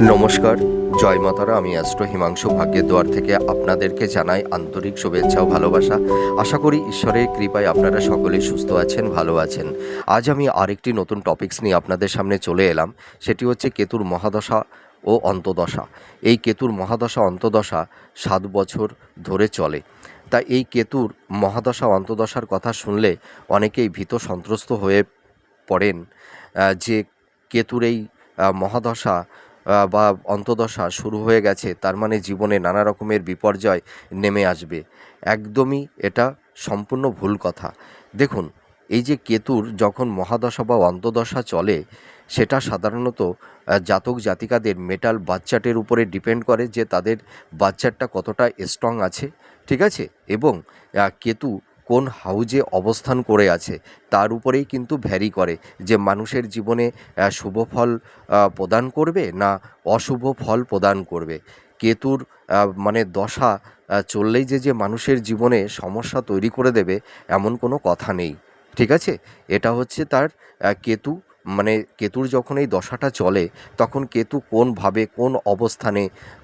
নমস্কার, জয় মাতারা, আমি অ্যাস্ট্রো হিমাংশু ভাগ্যের দুয়ার থেকে আপনাদেরকে জানাই আন্তরিক শুভেচ্ছা ও ভালোবাসা। আশা করি ঈশ্বরের কৃপায় আপনারা সকলেই সুস্থ আছেন, ভালো আছেন। আজ আমি আরেকটি নতুন টপিকস নিয়ে আপনাদের সামনে চলে এলাম, সেটি হচ্ছে কেতুর মহাদশা ও অন্তদশা। এই কেতুর মহাদশা, অন্তদশা সাত বছর ধরে চলে। তা এই কেতুর মহাদশা, অন্তদশার কথা শুনলে অনেকেই ভীত সন্ত্রস্ত হয়ে পড়েন যে কেতুর এই মহাদশা বা অন্তদশা শুরু হয়ে গেছে, তার মানে জীবনে নানা রকমের বিপর্যয় নেমে আসবে। একদমই এটা সম্পূর্ণ ভুল কথা। দেখুন, এই যে কেতুর যখন মহাদশা বা অন্তদশা চলে, সেটা সাধারণত জাতক জাতিকাদের মেটাল বাচ্চাটের উপরে ডিপেন্ড করে যে তাদের বাচ্চারটা কতটা স্ট্রং আছে, ঠিক আছে? এবং কেতু কোন হাউজে অবস্থান করে আছে, তার উপরেই কিন্তু ভ্যারি করে যে মানুষের জীবনে শুভ ফল প্রদান করবে না অশুভ ফল প্রদান করবে। কেতুর মানে দশা চললেই যে যে মানুষের জীবনে সমস্যা তৈরি করে দেবে এমন কোনো কথা নেই। ঠিক আছে? এটা হচ্ছে তার কেতু। মানে কেতুর যখন এই দশাটা চলে, তখন কেতু কোনভাবে কোন অবস্থানে,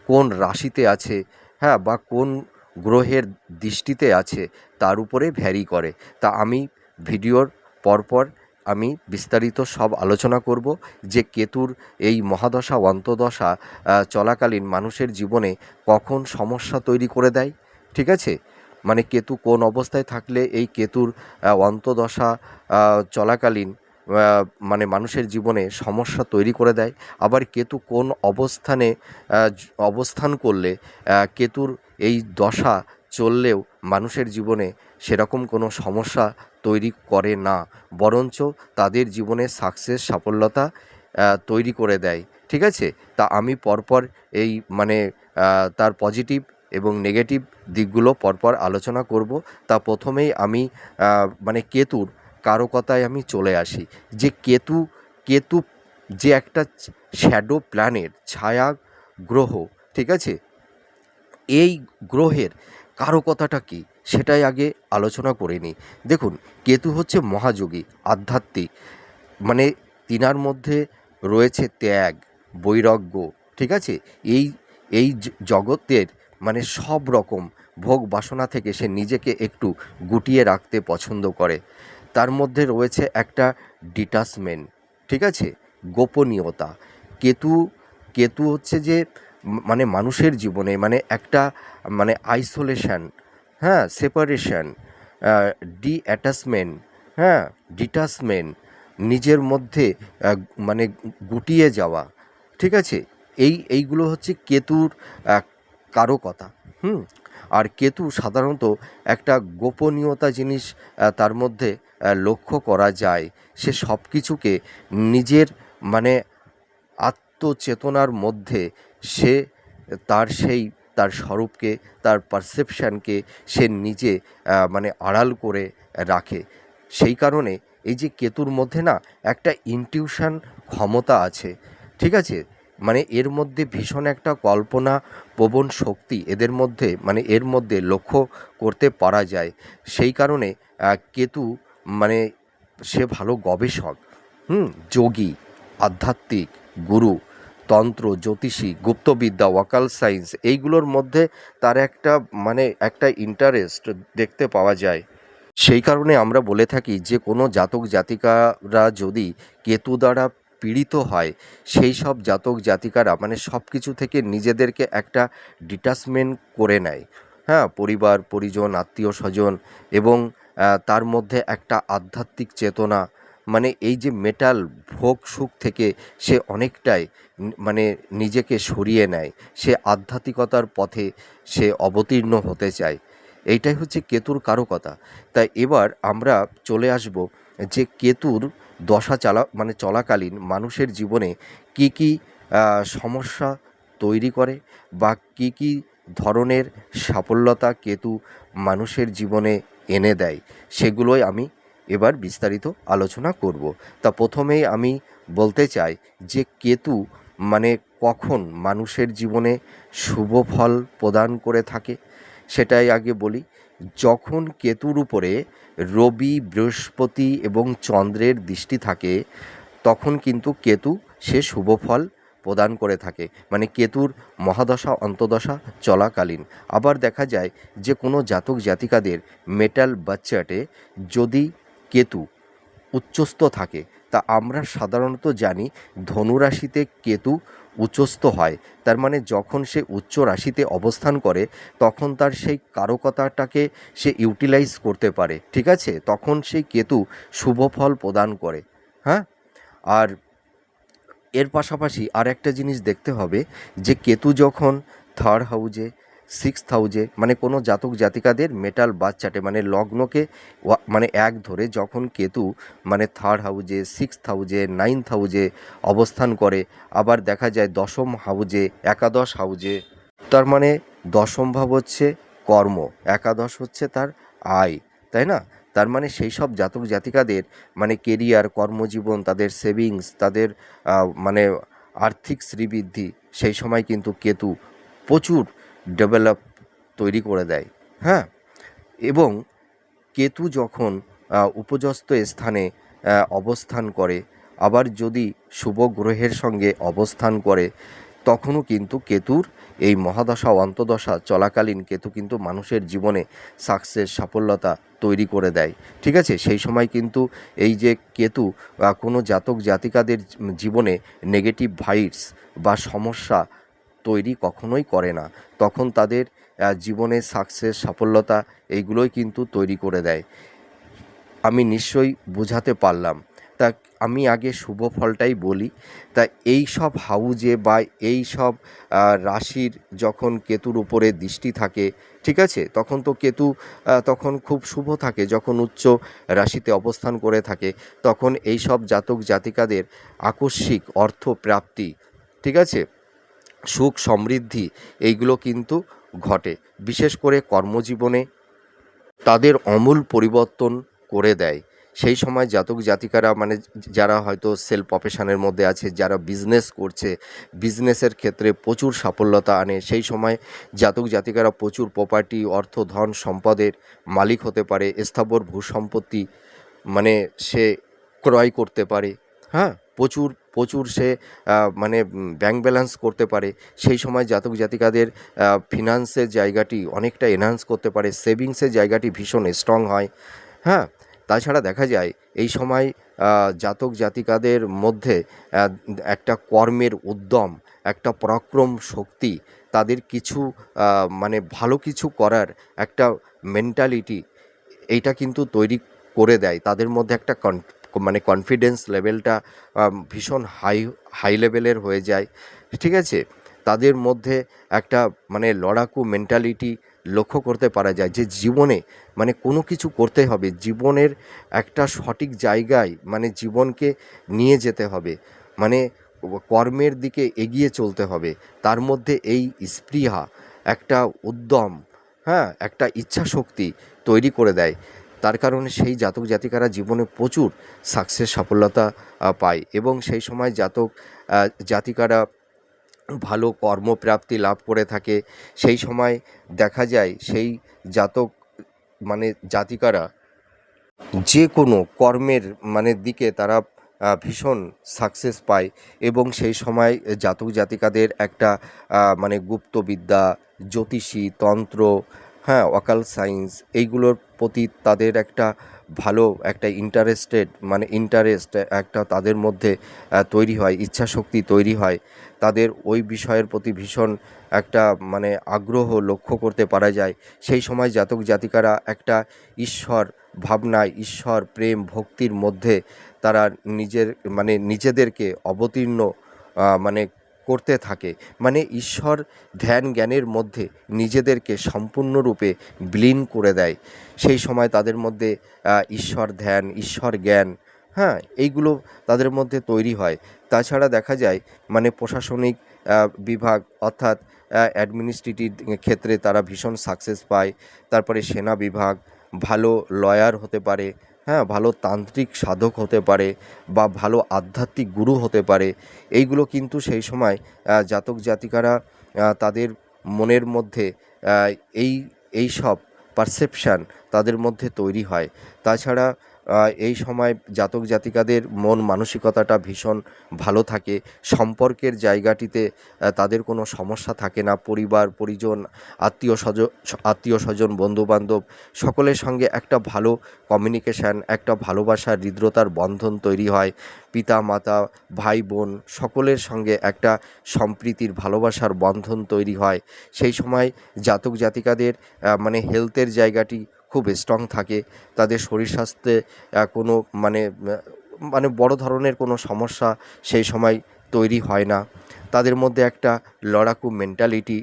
কোন রাশিতে আছে হ্যাঁ বা কোন গ্রহের দৃষ্টিতে আছে, তার উপরে ভ্যারি করে। তা আমি ভিডিওর পরপর আমি বিস্তারিত সব আলোচনা করব যে কেতুর এই মহাদশা, অন্তদশা চলাকালীন মানুষের জীবনে কখন সমস্যা তৈরি করে দেয়, ঠিক আছে? মানে কেতু কোন অবস্থায় থাকলে এই কেতুর অন্তদশা চলাকালীন মানে মানুষের জীবনে সমস্যা তৈরি করে দেয়। আবার কেতু কোন অবস্থানে অবস্থান করলে কেতুর এই দশা চললেও মানুষের জীবনে সেরকম কোনো সমস্যা তৈরি করে না। বরঞ্চ তাদের জীবনে সাকসেস সাফল্যতা তৈরি করে দেয়। ঠিক আছে? তা আমি পরপর এই মানে তার পজিটিভ এবং নেগেটিভ দিকগুলো পরপর আলোচনা করব। তা প্রথমেই আমি মানে কেতুর কারকতায় আমি চলে আসি। যে কেতু কেতু যে একটা শ্যাডো প্ল্যানেট ছায়া গ্রহ, ঠিক আছে? এই গ্রহের কারকতাটা কী? সেটাই আগে আলোচনা করে নিই। দেখুন, কেতু হচ্ছে মহাযোগী, আধ্যাত্মিক মানে তিনার মধ্যে রয়েছে ত্যাগ, বৈরাগ্য, ঠিক আছে? এই এই জগতের মানে সব রকম ভোগ বাসনা থেকে সে নিজেকে একটু গুটিয়ে রাখতে পছন্দ করে। তার মধ্যে রয়েছে একটা ডিটাচমেন্ট ঠিক আছে? গোপনীয়তা। কেতু কেতু হচ্ছে যে মানে মানুষের জীবনে মানে একটা মানে আইসোলেশন হ্যাঁ সেপারেশন ডি অ্যাটাচমেন্ট হ্যাঁ ডিটাচমেন্ট নিজের মধ্যে মানে গুটিয়ে যাওয়া, ঠিক আছে? এই, এইগুলো হচ্ছে কেতুর কারকতা, হুম? আর কেতু সাধারণত একটা গোপনীয়তা জিনিস তার মধ্যে লক্ষ্য করা যায়, সে সব কিছুকে নিজের মানে আত্মচেতনার মধ্যে সে তার সেই, তার স্বরূপকে, তার পারসেপশানকে সে নিজে মানে আড়াল করে রাখে। সেই কারণে এই যে কেতুর মধ্যে না একটা ইনটিউশন ক্ষমতা আছে, ঠিক আছে? মানে এর মধ্যে ভীষণ একটা কল্পনা প্রবণ শক্তি এদের মধ্যে মানে এর মধ্যে লক্ষ্য করতে পারা যায়। সেই কারণে কেতু মানে সে ভালো গবেষক, হুম, যোগী, আধ্যাত্মিক, গুরু, তন্ত্র, জ্যোতিষী, গুপ্তবিদ্যা, ওয়াকাল সায়েন্স এইগুলোর মধ্যে তার একটা মানে একটা ইন্টারেস্ট দেখতে পাওয়া যায়। সেই কারণে আমরা বলে থাকি যে, কোনো জাতক জাতিকারা যদি কেতু দ্বারা পীড়িত হয়, সেই সব জাতক জাতিকারা মানে সব কিছু থেকে নিজেদেরকে একটা ডিটাচমেন্ট করে নেয়। হ্যাঁ পরিবার, পরিজন আত্মীয় স্বজন এবং তার মধ্যে একটা আধ্যাত্মিক চেতনা মানে এই যে মেটাল ভোগ সুখ থেকে সে অনেকটাই মানে নিজেকে সরিয়ে নেয়, সে আধ্যাত্মিকতার পথে সে অবতীর্ণ হতে চায়। এইটাই হচ্ছে কেতুর কারকতা। তাই এবার আমরা চলে আসব যে কেতুর দশা চালা মানে চলাকালীন মানুষের জীবনে কি কি সমস্যা তৈরি করে বা কি কি ধরনের সাফল্যতা কেতু মানুষের জীবনে এনে দেয়। সেগুলোই আমি এবার বিস্তারিত আলোচনা করব। তা প্রথমেই আমি বলতে চাই যে কেতু মানে কখন মানুষের জীবনে শুভ ফল প্রদান করে থাকে, সেটাই আগে বলি। যখন কেতুর উপরে রবি, বৃহস্পতি এবং চন্দ্রের দৃষ্টি থাকে, তখন কিন্তু কেতু সে শুভ ফল প্রদান করে থাকে। মানে কেতুর মহাদশা, অন্তদশা চলাকালীন। আবার দেখা যায় যে কোনো জাতক জাতিকাদের মেটাল বাচ্চাটে যদি কেতু উচ্চস্থ থাকে, তা আমরা সাধারণত জানি ধনুরাশিতে কেতু উচ্চস্থ হয়। তার মানে যখন সে উচ্চ রাশিতে অবস্থান করে, তখন তার সেই কারকতাটাকে সে ইউটিলাইজ করতে পারে। ঠিক আছে? তখন সেই কেতু শুভ ফল প্রদান করে। হ্যাঁ? আর এর পাশাপাশি আর একটা জিনিস দেখতে হবে যে কেতু যখন থার্ড হাউজে সিক্সথ হাউজে মানে কোনো জাতক জাতিকাদের মেটাল বাচ্চাটে মানে লগ্নকে মানে এক ধরে যখন কেতু মানে থার্ড হাউজে সিক্সথ হাউজে নাইনথ হাউজে অবস্থান করে, আবার দেখা যায় দশম হাউজে একাদশ হাউজে তার মানে দশম ভাব হচ্ছে কর্ম, একাদশ হচ্ছে তার আয়, তাই না? তার মানে সেই সব জাতক জাতিকাদের মানে কেরিয়ার কর্মজীবন, তাদের সেভিংস তাদের মানে আর্থিক শ্রীবৃদ্ধি, সেই সময় কিন্তু কেতু প্রচুর ডেভেলপ তৈরি করে দেয় হ্যাঁ? এবং কেতু যখন উপযস্ত স্থানে অবস্থান করে, আবার যদি শুভ গ্রহের সঙ্গে অবস্থান করে তখনও কিন্তু কেতুর এই মহাদশা অন্তদশা চলাকালীন কেতু কিন্তু মানুষের জীবনে সাকসেস সাফল্যতা তৈরি করে দেয়। ঠিক আছে? সেই সময় কিন্তু এই যে কেতু কোনো জাতক জাতিকাদের জীবনে নেগেটিভ ভাইটস বা সমস্যা তৈরি কখনোই করে না। তখন তাদের জীবনে সাকসেস সাফল্যতা এইগুলোই কিন্তু তৈরি করে দেয়। আমি নিশ্চয়ই বোঝাতে পারলাম। তা আমি আগে শুভ ফলটাই বলি। তা এই সব হাউজে বা এই সব রাশির যখন কেতুর উপরে দৃষ্টি থাকে, ঠিক আছে? তখন তো কেতু তখন খুব শুভ থাকে, যখন উচ্চ রাশিতে অবস্থান করে থাকে, তখন এই সব জাতক জাতিকাদের আকস্মিক অর্থ প্রাপ্তি ঠিক আছে? সুখ, সমৃদ্ধি, এইগুলো কিন্তু ঘটে, বিশেষ করে কর্মজীবনে। তাদের অমূল পরিবর্তন করে দেয়। সেই সময় জাতক জাতিকারা মানে যারা হয়তো সেল প্রফেশনের মধ্যে আছে, যারা বিজনেস করছে বিজনেসের ক্ষেত্রে প্রচুর সাফল্যতা আনে, সেই সময় জাতক জাতিকারা প্রচুর প্রপার্টি অর্থ, ধন, সম্পদের মালিক হতে পারে, স্থাবর ভূসম্পত্তি মানে সে ক্রয় করতে পারে হ্যাঁ? প্রচুর প্রচুর সে মানে ব্যাংক ব্যালেন্স করতে পারে, সেই সময় জাতক জাতিকাদের ফিনান্সের জায়গাটি অনেকটা এনহান্স করতে পারে সেভিংসের জায়গাটি ভীষণ স্ট্রং হয় হ্যাঁ? তাছাড়া দেখা যায় এই সময় জাতক জাতিকাদের মধ্যে একটা কর্মের উদ্যম, একটা পরাক্রম শক্তি, তাদের কিছু মানে ভালো কিছু করার একটা মেন্টালিটি এইটা কিন্তু তৈরি করে দেয়। তাদের মধ্যে একটা মানে কনফিডেন্স লেভেলটা ভীষণ হাই হাই লেভেলের হয়ে যায়। ঠিক আছে? তাদের মধ্যে একটা মানে লড়াকু মেন্টালিটি লক্ষ্য করতে পারা যায় যে জীবনে মানে কোনো কিছু করতে হবে, জীবনের একটা সঠিক জায়গায় মানে জীবনকে নিয়ে যেতে হবে মানে কর্মের দিকে এগিয়ে চলতে হবে, তার মধ্যে এই স্পৃহা একটা উদ্যম হ্যাঁ একটা ইচ্ছা শক্তি তৈরি করে দেয়, তার কারণে সেই জাতক জাতিকারা জীবনে প্রচুর সাকসেস সফলতা পায় এবং সেই সময় জাতক জাতিকারা ভালো কর্মপ্রাপ্তি লাভ করে থাকে, সেই সময় দেখা যায় সেই জাতক মানে জাতিকারা যে কোনো কর্মের মানে দিকে তারা ভীষণ সাকসেস পায় এবং সেই সময় জাতক জাতিকাদের একটা মানে গুপ্তবিদ্যা জ্যোতিষী, তন্ত্র হ্যাঁ অকাল সায়েন্স এইগুলোর প্রতি তাদের একটা ভালো, একটা ইন্টারেস্টেড মানে ইন্টারেস্ট একটা তাদের মধ্যে তৈরি হয়, ইচ্ছাশক্তি তৈরি হয়। তাদের ওই বিষয়ের প্রতি ভীষণ একটা মানে আগ্রহ লক্ষ্য করতে পারা যায়। সেই সময় জাতক জাতিকারা একটা ঈশ্বর ভাবনায় ঈশ্বর প্রেম, ভক্তির মধ্যে তারা নিজের মানে নিজেদেরকে অবতীর্ণ মানে করতে থাকে। মানে ঈশ্বর ধ্যান জ্ঞানের মধ্যে নিজেদেরকে সম্পূর্ণরূপে বিলীন করে দেয়। সেই সময় তাদের মধ্যে ঈশ্বর ধ্যান, ঈশ্বর জ্ঞান হ্যাঁ এইগুলো তাদের মধ্যে তৈরি হয়। তাছাড়া দেখা যায় মানে প্রশাসনিক বিভাগ অর্থাৎ অ্যাডমিনিস্ট্রেটিভ ক্ষেত্রে তারা ভীষণ সাকসেস পায়। তারপরে সেনা বিভাগ ভালো লয়ার হতে পারে হ্যাঁ ভালো তান্ত্রিক সাধক হতে পারে বা ভালো আধ্যাত্মিক গুরু হতে পারে। এইগুলো কিন্তু সেই সময় জাতক জাতিকারা তাদের মনের মধ্যে এই এই সব পারসেপশান তাদের মধ্যে তৈরি হয়। তাছাড়া এই সময় জাতক জাতিকাদের মন মানসিকতাটা ভীষণ ভালো থাকে। সম্পর্কের জায়গাটিতে তাদের কোনো সমস্যা থাকে না। পরিবার, পরিজন, আত্মীয় স্বজন আত্মীয় স্বজন, বন্ধুবান্ধব, সকলের সঙ্গে একটা ভালো কমিউনিকেশান একটা ভালোবাসার হৃদ্রতার বন্ধন তৈরি হয়। পিতা, মাতা, ভাই, বোন, সকলের সঙ্গে একটা সম্প্রীতির, ভালোবাসার বন্ধন তৈরি হয়। সেই সময় জাতক জাতিকাদের মানে হেলথের জায়গাটি খুব স্ট্রং থাকে। তাদের শরীর স্বাস্থ্যে কোনো মানে মানে বড় ধরনের কোনো সমস্যা সেই সময় তৈরি হয় না। তাদের মধ্যে একটা লড়াকু মেন্টালিটি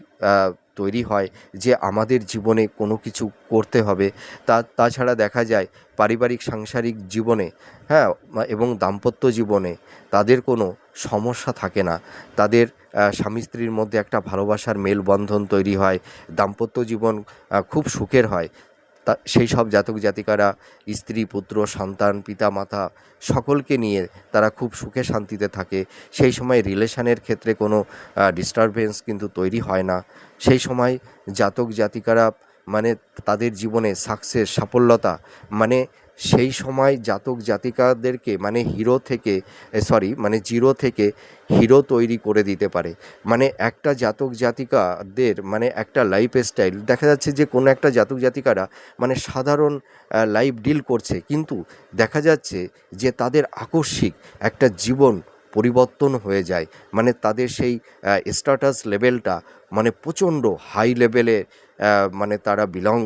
তৈরি হয় যে আমাদের জীবনে কোনো কিছু করতে হবে। তা, তাছাড়া দেখা যায় পারিবারিক, সাংসারিক জীবনে হ্যাঁ এবং দাম্পত্য জীবনে তাদের কোনো সমস্যা থাকে না। তাদের স্বামী স্ত্রীর মধ্যে একটা ভালোবাসার মেলবন্ধন তৈরি হয়। দাম্পত্য জীবন খুব সুখের হয়। তা, সেই সব জাতক জাতিকারা, স্ত্রী, পুত্র, সন্তান পিতা মাতা সকলকে নিয়ে তারা খুব সুখে শান্তিতে থাকে। সেই সময় রিলেশানের ক্ষেত্রে কোনো ডিস্টারবেন্স কিন্তু তৈরি হয় না। সেই সময় জাতক জাতিকারা মানে তাদের জীবনে সাকসেস সাফল্যতা মানে সেই সময় জাতক জাতিকাদেরকে মানে হিরো থেকে সরি মানে জিরো থেকে হিরো তৈরি করে দিতে পারে। মানে একটা জাতক জাতিকাদের মানে একটা লাইফ স্টাইল দেখা যাচ্ছে যে কোনো একটা জাতক জাতিকারা মানে সাধারণ লাইফ ডিল করছে। কিন্তু দেখা যাচ্ছে যে তাদের আকস্মিক একটা জীবন পরিবর্তন হয়ে যায়। মানে তাদের সেই স্ট্যাটাস লেভেলটা মানে প্রচণ্ড হাই লেভেলে মানে তারা বিলং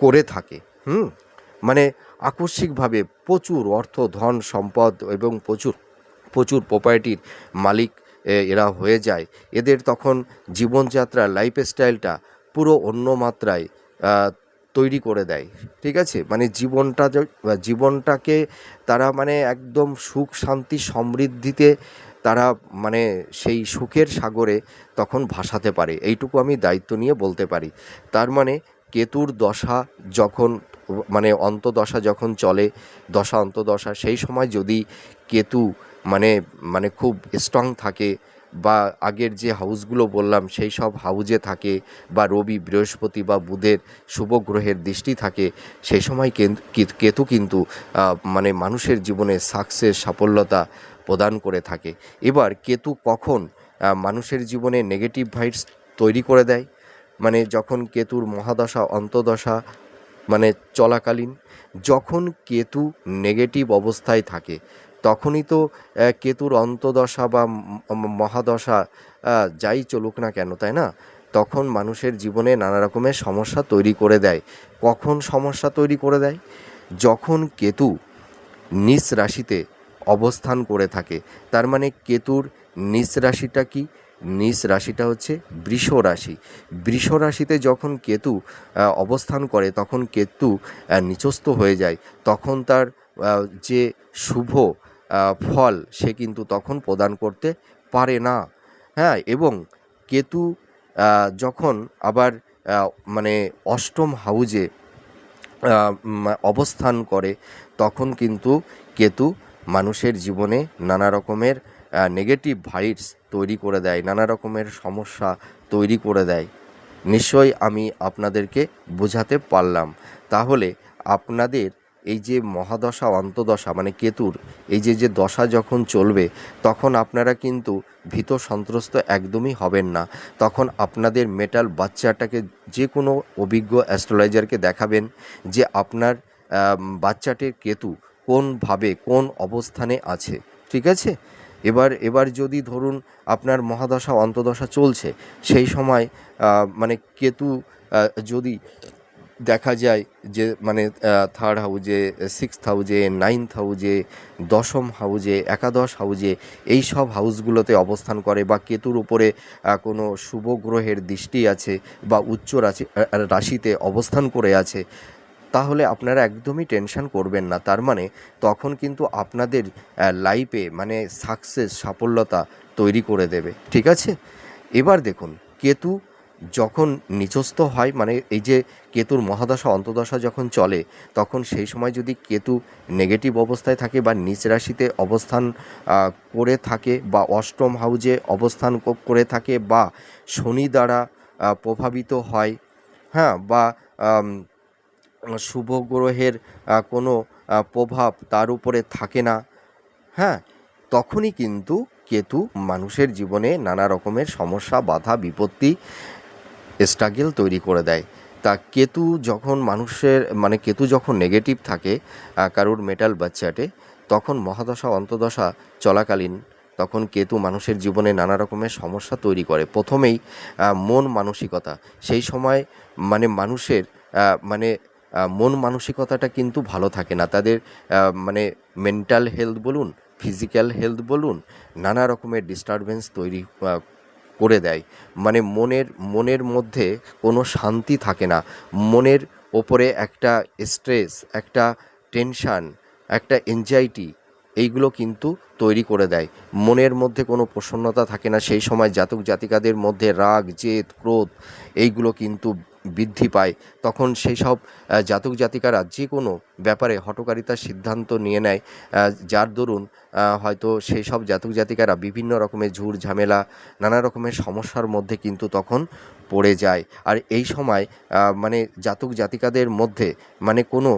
করে থাকে। হুম? মানে আকস্মিকভাবে প্রচুর অর্থ, ধন, সম্পদ এবং প্রচুর প্রচুর প্রপার্টির মালিক এরা হয়ে যায়। এদের তখন জীবনযাত্রা লাইফ স্টাইলটা পুরো অন্য মাত্রায় তৈরি করে দেয়। ঠিক আছে? মানে জীবনটা জীবনটাকে তারা মানে একদম সুখ, শান্তি, সমৃদ্ধিতে তারা মানে সেই সুখের সাগরে তখন ভাসাতে পারে। এইটুকু আমি দায়িত্ব নিয়ে বলতে পারি। তার মানে কেতুর দশা যখন মানে অন্তদশা যখন চলে, দশা অন্তদশা, সেই সময় যদি কেতু মানে মানে খুব স্ট্রং থাকে বা আগের যে হাউসগুলো বললাম, সেই সব হাউজে থাকে বা রবি, বৃহস্পতি বা বুধের শুভ গ্রহের দৃষ্টি থাকে, সেই সময় কেতু কিন্তু মানে মানুষের জীবনে সাকসেস সাফল্যতা প্রদান করে থাকে। এবার কেতু কখন মানুষের জীবনে নেগেটিভ ভাইবস তৈরি করে দেয়? মানে যখন কেতুর মহাদশা, অন্তদশা মানে চলাকালীন, যখন কেতু নেগেটিভ অবস্থায় থাকে, তখনই তো কেতুর অন্তদশা বা মহাদশা যাই চলুক না কেন, তাই না? তখন মানুষের জীবনে নানা রকমের সমস্যা তৈরি করে দেয়। কখন সমস্যা তৈরি করে দেয়? যখন কেতু নিজ রাশিতে অবস্থান করে থাকে, তার মানে কেতুর নিজ রাশিটা কি? নিজ রাশিটা হচ্ছে বৃষ রাশি। বৃষ রাশিতে যখন কেতু অবস্থান করে, তখন কেতু নিচস্থ হয়ে যায়। তখন তার যে শুভ ফল, সে কিন্তু তখন প্রদান করতে পারে না। হ্যাঁ এবং কেতু যখন আবার মানে অষ্টম হাউজে অবস্থান করে, তখন কিন্তু কেতু মানুষের জীবনে নানা রকমের নেগেটিভ ভাইবস তৈরি করে দেয়, নানা রকমের সমস্যা তৈরি করে দেয়। নিশ্চয়ই আমি আপনাদেরকে বোঝাতে পারলাম। তাহলে আপনাদের এই যে মহাদশা, অন্তদশা মানে কেতুর, এই যে যে দশা যখন চলবে, তখন আপনারা কিন্তু ভীত সন্ত্রস্ত একদমই হবেন না। তখন আপনাদের মেটাল বাচ্চাটাকে যে কোনো অভিজ্ঞ অ্যাস্ট্রোলজারকে দেখাবেন যে আপনার বাচ্চাটির কেতু কোনভাবে কোন অবস্থানে আছে। ঠিক আছে? এবার এবার যদি ধরুন আপনার মহাদশা, অন্তদশা চলছে, সেই সময় মানে কেতু যদি দেখা যায় যে মানে থার্ড হাউজে সিক্সথ হাউজে নাইনথ হাউজে দশম হাউজে একাদশ হাউজে এই সব হাউসগুলোতে অবস্থান করে বা কেতুর উপরে কোনো শুভ গ্রহের দৃষ্টি আছে বা উচ্চ রাশি রাশিতে অবস্থান করে আছে তাহলে আপনারা একদমই টেনশন করবেন না। তার মানে তখন কিন্তু আপনাদের লাইফে মানে সাকসেস সাফল্যতা তৈরি করে দেবে। ঠিক আছে? এবার দেখুন, কেতু যখন নিচস্থ হয় মানে এই যে কেতুর মহাদশা, অন্তদশা যখন চলে, তখন সেই সময় যদি কেতু নেগেটিভ অবস্থায় থাকে বা নিচ রাশিতে অবস্থান করে থাকে বা অষ্টম হাউজে অবস্থান করে থাকে বা শনি দ্বারা প্রভাবিত হয় হ্যাঁ বা শুভ গ্রহের কোনো প্রভাব তার উপরে থাকে না। হ্যাঁ তখনই কিন্তু কেতু মানুষের জীবনে নানা রকমের সমস্যা, বাধা, বিপত্তি স্ট্রাগেল তৈরি করে দেয়। তা কেতু যখন মানুষের মানে কেতু যখন নেগেটিভ থাকে কারুর মেটাল বাচ্চাটে, তখন মহাদশা, অন্তদশা চলাকালীন তখন কেতু মানুষের জীবনে নানা রকমের সমস্যা তৈরি করে। প্রথমেই মন মানসিকতা। সেই সময় মানে মানুষের মানে মন মানসিকতাটা কিন্তু ভালো থাকে না। তাদের মানে মেন্টাল হেলথ বলুন ফিজিক্যাল হেলথ বলুন, নানা রকমের ডিস্টারবেন্স তৈরি করে দেয়। মানে মনের মনের মধ্যে কোনো শান্তি থাকে না। মনের ওপরে একটা স্ট্রেস একটা টেনশান একটা এনজাইটি এইগুলো কিন্তু তৈরি করে দেয়। মনের মধ্যে কোনো প্রসন্নতা থাকে না। সেই সময় জাতক জাতিকাদের মধ্যে রাগ, জেদ, ক্রোধ, এইগুলো কিন্তু বৃদ্ধি পায়, তখন সেই সব জাতক জাতিকারা যে কোনো ব্যাপারে হটকারিতার সিদ্ধান্ত নিয়ে নেয়। যার দরুন হয়তো সেই সব জাতক জাতিকারা বিভিন্ন রকমের ঝুড় ঝামেলা, নানা রকমের সমস্যার মধ্যে কিন্তু তখন পড়ে যায়। আর এই সময় মানে জাতক জাতিকাদের মধ্যে মানে কোনো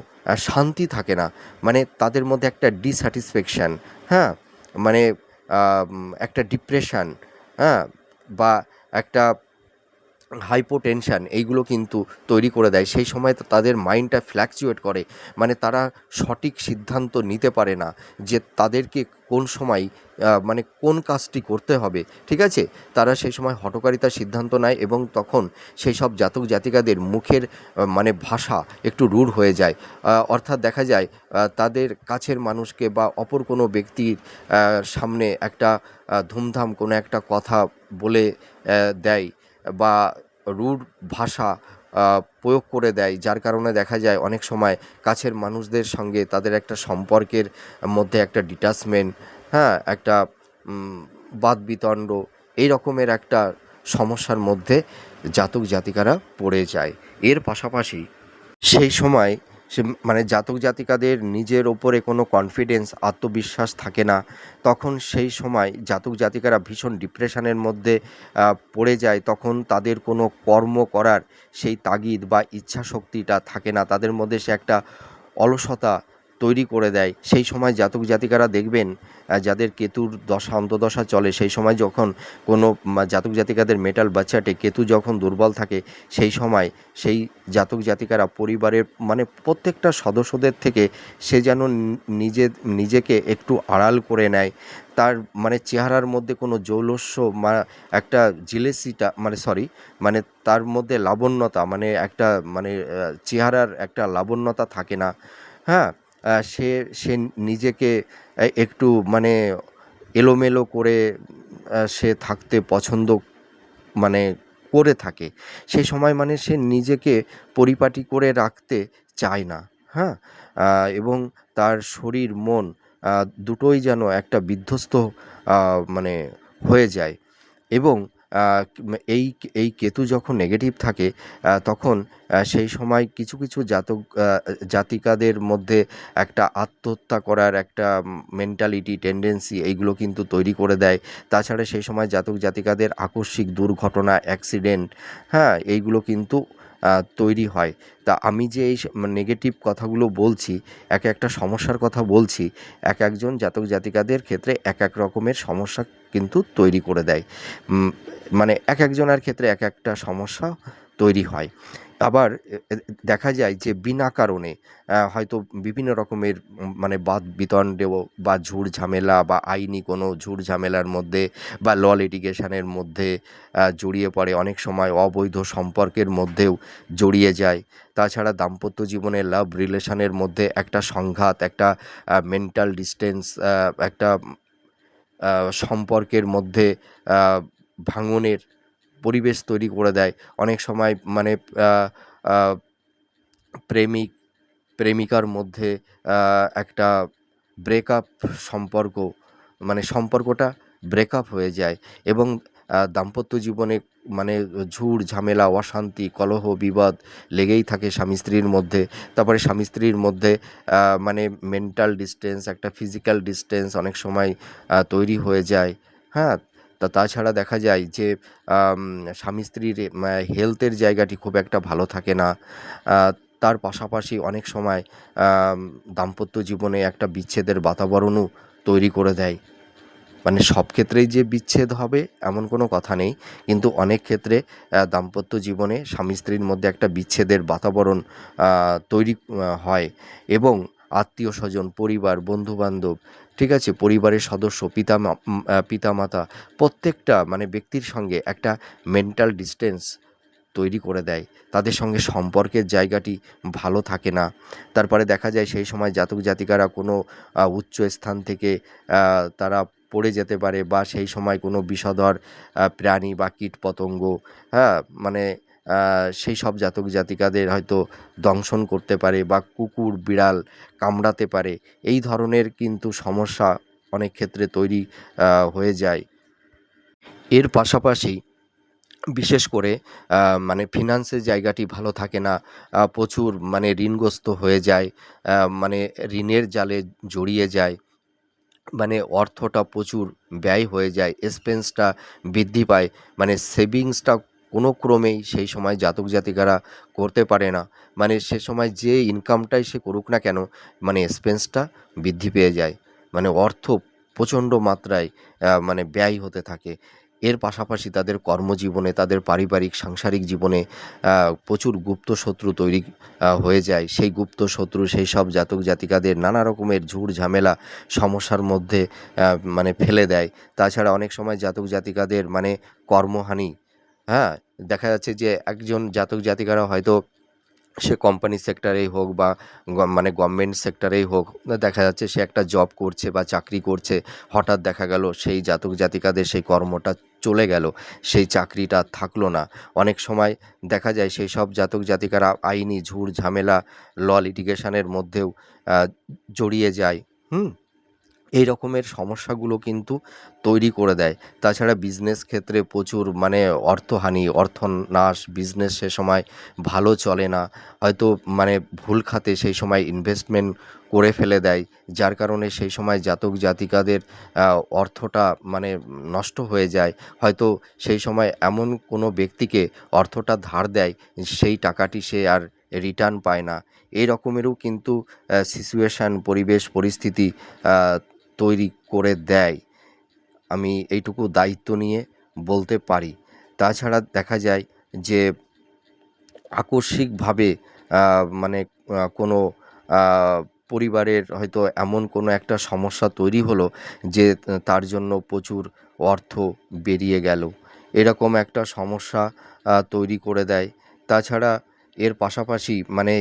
শান্তি থাকে না। মানে তাদের মধ্যে একটা ডিস্যাটিসফ্যাকশান হ্যাঁ? মানে একটা ডিপ্রেশন হ্যাঁ? বা একটা হাইপোটেনশান এইগুলো কিন্তু তৈরি করে দেয়। সেই সময় তো তাদের মাইন্ডটা ফ্ল্যাকচুয়েট করে। মানে তারা সঠিক সিদ্ধান্ত নিতে পারে না যে তাদেরকে কোন সময় মানে কোন কাজটি করতে হবে, ঠিক আছে? তারা সেই সময় হটকারিতার সিদ্ধান্ত নেয় এবং তখন সেই সব জাতক জাতিকাদের মুখের মানে ভাষা একটু রূঢ় হয়ে যায়। অর্থাৎ দেখা যায় তাদের কাছের মানুষকে বা অপর কোনো ব্যক্তির সামনে একটা ধুমধাম কোনো একটা কথা বলে দেয়। বা রূঢ় ভাষা প্রয়োগ করে দেয়, যার কারণে দেখা যায় অনেক সময় কাছের মানুষদের সঙ্গে তাদের একটা সম্পর্কের মধ্যে একটা ডিটাচমেন্ট হ্যাঁ একটা বাদ বিতণ্ড এই রকমের একটা সমস্যার মধ্যে জাতক জাতিকারা পড়ে যায়। এর পাশাপাশি সেই সময় সে মানে জাতক জাতিকাদের নিজের ওপরে কোনো কনফিডেন্স আত্মবিশ্বাস থাকে না। তখন সেই সময় জাতক জাতিকারা ভীষণ ডিপ্রেশনের মধ্যে পড়ে যায়। তখন তাদের কোনো কর্ম করার সেই তাগিদ বা ইচ্ছা শক্তিটা থাকে না। তাদের মধ্যে সে একটা অলসতা তৈরি করে দেয়। সেই সময় জাতক জাতিকারা দেখবেন যাদের কেতুর দশা অন্তদশা চলে, সেই সময় যখন কোনো জাতক জাতিকাদের মেটাল বাচ্চাটে কেতু যখন দুর্বল থাকে, সেই সময় সেই জাতক জাতিকারা পরিবারের মানে প্রত্যেকটা সদস্যদের থেকে সে যেন নিজে, নিজেকে একটু আড়াল করে নেয়। তার মানে চেহারার মধ্যে কোনো জৌলস্য বা একটা জিলেসিটা মানে সরি মানে তার মধ্যে লাবণ্যতা মানে একটা মানে চেহারার একটা লাবণ্যতা থাকে না। হ্যাঁ? সে সে নিজেকে একটু মানে এলোমেলো করে সে থাকতে পছন্দ মানে করে থাকে। সেই সময় মানে সে নিজেকে পরিপাটি করে রাখতে চায় না হ্যাঁ? এবং তার শরীর, মন দুটোই যেন একটা বিধ্বস্ত মানে হয়ে যায়। এবং এই এই কেতু যখন নেগেটিভ থাকে তখন সেই সময় কিছু কিছু জাতক জাতিকাদের মধ্যে একটা আত্মহত্যা করার একটা মেন্টালিটি টেন্ডেন্সি এইগুলো কিন্তু তৈরি করে দেয়। তাছাড়া সেই সময় জাতক, জাতিকাদের আকস্মিক দুর্ঘটনা অ্যাক্সিডেন্ট হ্যাঁ এইগুলো কিন্তু তৈরি হয়। তা আমি যে এই নেগেটিভ কথাগুলো বলছি, এক একটা সমস্যার কথা বলছি, এক একজন জাতক, জাতিকাদের ক্ষেত্রে এক এক রকমের সমস্যা কিন্তু তৈরি করে দেয়। মানে এক একজনের ক্ষেত্রে এক একটা সমস্যা তৈরি হয়। আবার দেখা যায় যে বিনা কারণে হয়তো বিভিন্ন রকমের মানে বাদ বিতণ্ডেও বা ঝুড় ঝামেলা বা আইনি কোনো ঝুড় ঝামেলার মধ্যে বা ল লিটিগেশনের মধ্যে জড়িয়ে পড়ে, অনেক সময় অবৈধ সম্পর্কের মধ্যেও জড়িয়ে যায়। তাছাড়া দাম্পত্য জীবনে লাভ রিলেশনের মধ্যে একটা সংঘাত, একটা মেন্টাল ডিস্টেন্স একটা সম্পর্কের মধ্যে ভাঙনের পরিবেশ তৈরি করে দেয়। অনেক সময় মানে প্রেমিক, প্রেমিকার মধ্যে একটা ব্রেকআপ সম্পর্ক মানে সম্পর্কটা ব্রেকআপ হয়ে যায় এবং দাম্পত্য জীবনে মানে ঝুড়, ঝামেলা, অশান্তি, কলহ, বিবাদ লেগেই থাকে স্বামী স্ত্রীর মধ্যে। তারপরে স্বামী স্ত্রীর মধ্যে মানে মেন্টাল ডিস্টেন্স একটা ফিজিক্যাল ডিস্টেন্স অনেক সময় তৈরি হয়ে যায়। হ্যাঁ তা তাছাড়া দেখা যায় যে স্বামী স্ত্রীর হেলথের জায়গাটি খুব একটা ভালো থাকে না। তার পাশাপাশি অনেক সময় দাম্পত্য জীবনে একটা বিচ্ছেদের বাতাবরণও তৈরি করে দেয়। মানে সব ক্ষেত্রেই যে বিচ্ছেদ হবে এমন কোনো কথা নেই। কিন্তু অনেক ক্ষেত্রে দাম্পত্য জীবনে স্বামী স্ত্রীর মধ্যে একটা বিচ্ছেদের বাতাবরণ তৈরি হয় এবং আত্মীয় স্বজন, পরিবার, বন্ধুবান্ধব, ঠিক আছে? পরিবারের সদস্য পিতা পিতামাতা প্রত্যেকটা মানে ব্যক্তির সঙ্গে একটা মেন্টাল ডিস্টেন্স তৈরি করে দেয়। তাদের সঙ্গে সম্পর্কের জায়গাটি ভালো থাকে না। তারপরে দেখা যায় সেই সময় জাতক জাতিকারা কোনো উচ্চ স্থান থেকে তারা পড়ে যেতে পারে বা সেই সময় কোনো বিষধর প্রাণী বা কীট পতঙ্গ হ্যাঁ মানে সেই সব জাতক জাতিকাদের হয়তো দংশন করতে পারে বা কুকুর, বিড়াল কামড়াতে পারে, এই ধরনের কিন্তু সমস্যা অনেক ক্ষেত্রে তৈরি হয়ে যায়। এর পাশাপাশি বিশেষ করে মানে ফিনান্সের জায়গাটি ভালো থাকে না প্রচুর মানে ঋণগ্রস্ত হয়ে যায় মানে ঋণের জালে জড়িয়ে যায় মানে অর্থটা প্রচুর ব্যয় হয়ে যায় এক্সপেন্সটা বৃদ্ধি পায় মানে সেভিংসটা কোনো ক্রমেই সেই সময় জাতক জাতিকারা করতে পারে না। মানে সে সময় যে ইনকামটাই সে করুক না কেন মানে এক্সপেন্সটা বৃদ্ধি পেয়ে যায়। মানে অর্থ প্রচণ্ড মাত্রায় মানে ব্যয় হতে থাকে। এর পাশাপাশি তাদের কর্মজীবনে, তাদের পারিবারিক, সাংসারিক জীবনে প্রচুর গুপ্ত শত্রু তৈরি হয়ে যায়। সেই গুপ্ত শত্রু, সেই সব জাতক জাতিকাদের নানা রকমের ঝুড় ঝামেলা সমস্যার মধ্যে মানে ফেলে দেয়। তাছাড়া অনেক সময় জাতক জাতিকাদের মানে কর্মহানি হ্যাঁ? দেখা যাচ্ছে যে একজন জাতক জাতিকারা হয়তো সে কোম্পানি সেক্টরেই হোক বা মানে গভর্নমেন্ট সেক্টরেই হোক, দেখা যাচ্ছে সে একটা জব করছে বা চাকরি করছে, হঠাৎ দেখা গেল সেই জাতক জাতিকাদের সেই কর্মটা চলে গেল, সেই চাকরিটা থাকল না। অনেক সময় দেখা যায় সেই সব জাতক জাতিকারা আইনি ঝুড় ঝামেলা ল লিটিগেশনের মধ্যেও জড়িয়ে যায়। হুম? এই রকমের সমস্যাগুলো কিন্তু তৈরি করে দেয়। তাছাড়া বিজনেস ক্ষেত্রে প্রচুর মানে অর্থহানি, অর্থনাশ বিজনেস সে সময় ভালো চলে না। হয়তো মানে ভুল খাতে সেই সময় ইনভেস্টমেন্ট করে ফেলে দেয়, যার কারণে সেই সময় জাতক জাতিকাদের অর্থটা মানে নষ্ট হয়ে যায়। হয়তো সেই সময় এমন কোনো ব্যক্তিকে অর্থটা ধার দেয়, সেই টাকাটি সে আর রিটার্ন পায় না। এই রকমেরও কিন্তু সিচুয়েশান পরিবেশ, পরিস্থিতি তৈরি করে দেয়। আমি এইটুকু দায়িত্ব নিয়ে বলতে পারি। তাছাড়া দেখা যায় যে, আকস্মিকভাবে মানে কোনো পরিবারের হয়তো এমন কোনো একটা সমস্যা তৈরি হলো যে, তার জন্য প্রচুর অর্থ বেরিয়ে গেল। এরকম একটা সমস্যা তৈরি করে দেয়। তাছাড়া এর পাশাপাশি মানে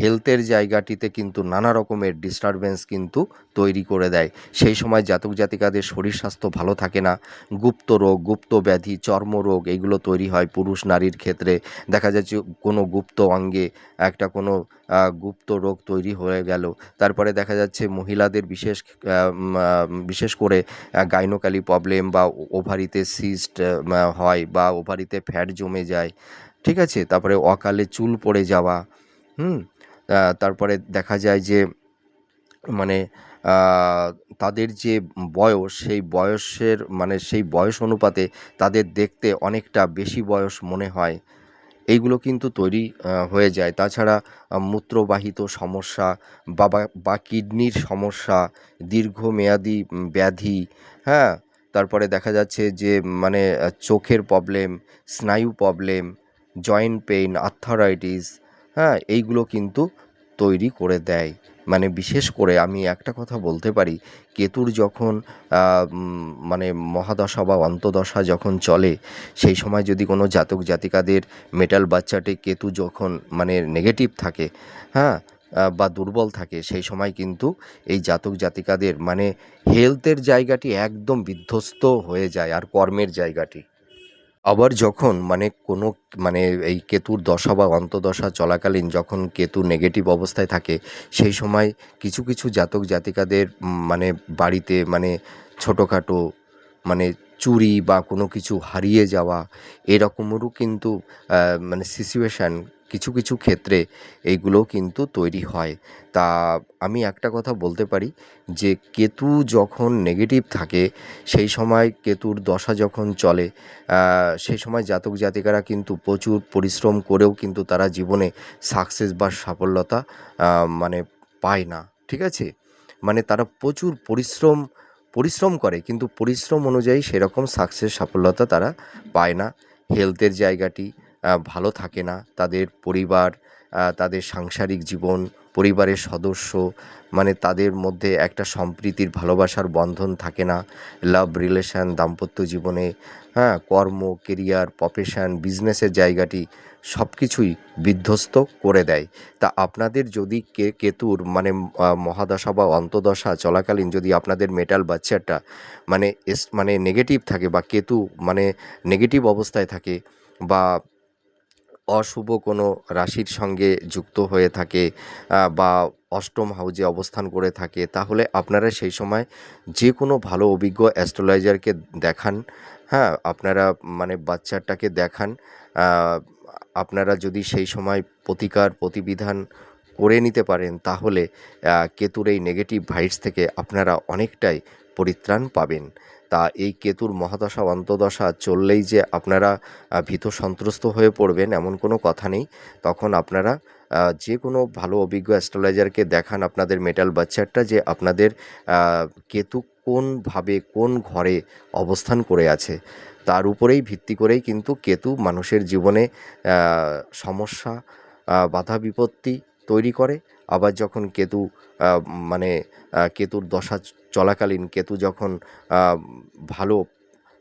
হেলথের জায়গাটিতে কিন্তু নানা রকমের ডিস্টারবেন্স কিন্তু তৈরি করে দেয়। সেই সময় জাতক জাতিকাদের শরীর স্বাস্থ্য ভালো থাকে না। গুপ্ত রোগ, গুপ্ত ব্যাধি চর্মরোগ এগুলো তৈরি হয় পুরুষ নারীর ক্ষেত্রে। দেখা যাচ্ছে কোনো গুপ্ত অঙ্গে একটা কোনো গুপ্ত রোগ তৈরি হয়ে গেল। তারপরে দেখা যাচ্ছে মহিলাদের বিশেষ বিশেষ করে গাইনোকালি প্রবলেম বা ওভারিতে সিস্ট হয় বা ওভারিতে ফ্যাট জমে যায়। ঠিক আছে? তারপরে অকালে চুল পড়ে যাওয়া হুম তারপরে দেখা যায় যে মানে তাদের যে বয়স, সেই বয়সের মানে সেই বয়স অনুপাতে তাদের দেখতে অনেকটা বেশি বয়স মনে হয়। এইগুলো কিন্তু তৈরি হয়ে যায়। তাছাড়া মূত্রবাহিত সমস্যা বা, বা- কিডনির সমস্যা, দীর্ঘমেয়াদী ব্যাধি হ্যাঁ? তারপরে দেখা যাচ্ছে যে মানে চোখের প্রবলেম স্নায়ু প্রবলেম জয়েন্ট পেইন আর্থারাইটিস হ্যাঁ এইগুলো কিন্তু তৈরি করে দেয়। মানে বিশেষ করে আমি একটা কথা বলতে পারি, কেতুর যখন মানে মহাদশা বা অন্তদশা যখন চলে, সেই সময় যদি কোনো জাতক জাতিকাদের মেটাল বাচ্চাটি কেতু যখন মানে নেগেটিভ থাকে হ্যাঁ বা দুর্বল থাকে, সেই সময় কিন্তু এই জাতক জাতিকাদের মানে হেলথের জায়গাটি একদম বিধ্বস্ত হয়ে যায় আর কর্মের জায়গাটি। আবার যখন মানে কোনো মানে এই কেতুর দশা বা অন্তদশা চলাকালীন যখন কেতু নেগেটিভ অবস্থায় থাকে, সেই সময় কিছু কিছু জাতক জাতিকাদের মানে বাড়িতে মানে ছোটোখাটো মানে চুরি বা কোনো কিছু হারিয়ে যাওয়া, এরকমেরও কিন্তু মানে সিচুয়েশান কিছু কিছু ক্ষেত্রে এইগুলো কিন্তু তৈরি হয়। তা আমি একটা কথা বলতে পারি যে, কেতু যখন নেগেটিভ থাকে, সেই সময় কেতুর দশা যখন চলে সেই সময় জাতক জাতিকারা কিন্তু প্রচুর পরিশ্রম করেও কিন্তু তারা জীবনে সাকসেস বা সাফল্যতা মানে পায় না। ঠিক আছে? মানে তারা প্রচুর পরিশ্রম পরিশ্রম করে, কিন্তু পরিশ্রম অনুযায়ী সেরকম সাকসেস সাফল্যতা তারা পায় না। হেলথের জায়গাটি ভালো থাকে না। তাদের পরিবার তাদের সাংসারিক জীবন, পরিবারের সদস্য মানে তাদের মধ্যে একটা সম্প্রীতির ভালোবাসার বন্ধন থাকে না। লাভ রিলেশান দাম্পত্য জীবনে হ্যাঁ কর্ম কেরিয়ার প্রফেশন বিজনেসের জায়গাটি সব কিছুই বিধ্বস্ত করে দেয়। তা আপনাদের যদি কে, কেতুর মানে মহাদশা বা অন্তদশা চলাকালীন যদি আপনাদের মেটাল বাচ্চাটা মানে এস মানে নেগেটিভ থাকে বা কেতু মানে নেগেটিভ অবস্থায় থাকে বা অশুভ কোনো রাশির সঙ্গে যুক্ত হয়ে থাকে বা অষ্টম হাউজে অবস্থান করে থাকে, তাহলে আপনারা সেই সময় যে কোনো ভালো অভিজ্ঞ অ্যাস্ট্রোলজারকে দেখান হ্যাঁ আপনারা মানে বাচ্চাটাকে দেখান আপনারা যদি সেই সময় প্রতিকার প্রতিবিধান করে নিতে পারেন, তাহলে কেতুর এই নেগেটিভ ভাইবস থেকে আপনারা অনেকটাই পরিত্রাণ পাবেন। তা এই কেতুর মহাদশা, অন্তদশা চললেই যে আপনারা ভীত সন্ত্রস্ত হয়ে পড়বেন এমন কোনো কথা নেই। তখন আপনারা যে কোনো ভালো অভিজ্ঞ অ্যাস্ট্রোলজারকে দেখান আপনাদের মেটাল বাচ্চারটা যে আপনাদের কেতু কোনভাবে কোন ঘরে অবস্থান করে আছে। তার উপরেই ভিত্তি করেই কিন্তু কেতু মানুষের জীবনে সমস্যা বাধা বিপত্তি তৈরি করে। আবার যখন কেতু মানে কেতুর দশা চলাকালীন, কেতু যখন ভালো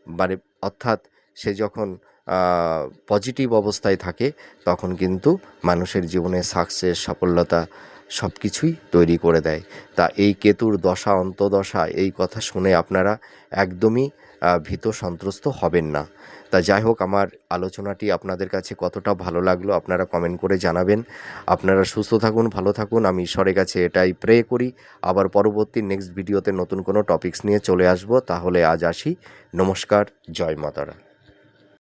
মানে অর্থাৎ সে যখন পজিটিভ অবস্থায় থাকে, তখন কিন্তু মানুষের জীবনে সাকসেস সফলতা সব কিছুই তৈরি করে দেয়। তা এই কেতুর দশা, অন্তদশা, এই কথা শুনে আপনারা একদমই ভীত সন্ত্রস্ত হবেন না। তা যাই হোক, আমার আলোচনাটি আপনাদের কাছে কতটা ভালো লাগল আপনারা কমেন্ট করে জানাবেন। আপনারা সুস্থ থাকুন, ভালো থাকুন। আমি ঈশ্বরের কাছে এটাই প্রে করি। আবার পরবর্তী নেক্সট ভিডিওতে নতুন কোনো টপিকস নিয়ে চলে আসব। তাহলে আজ আসি। নমস্কার, জয় মাতারা।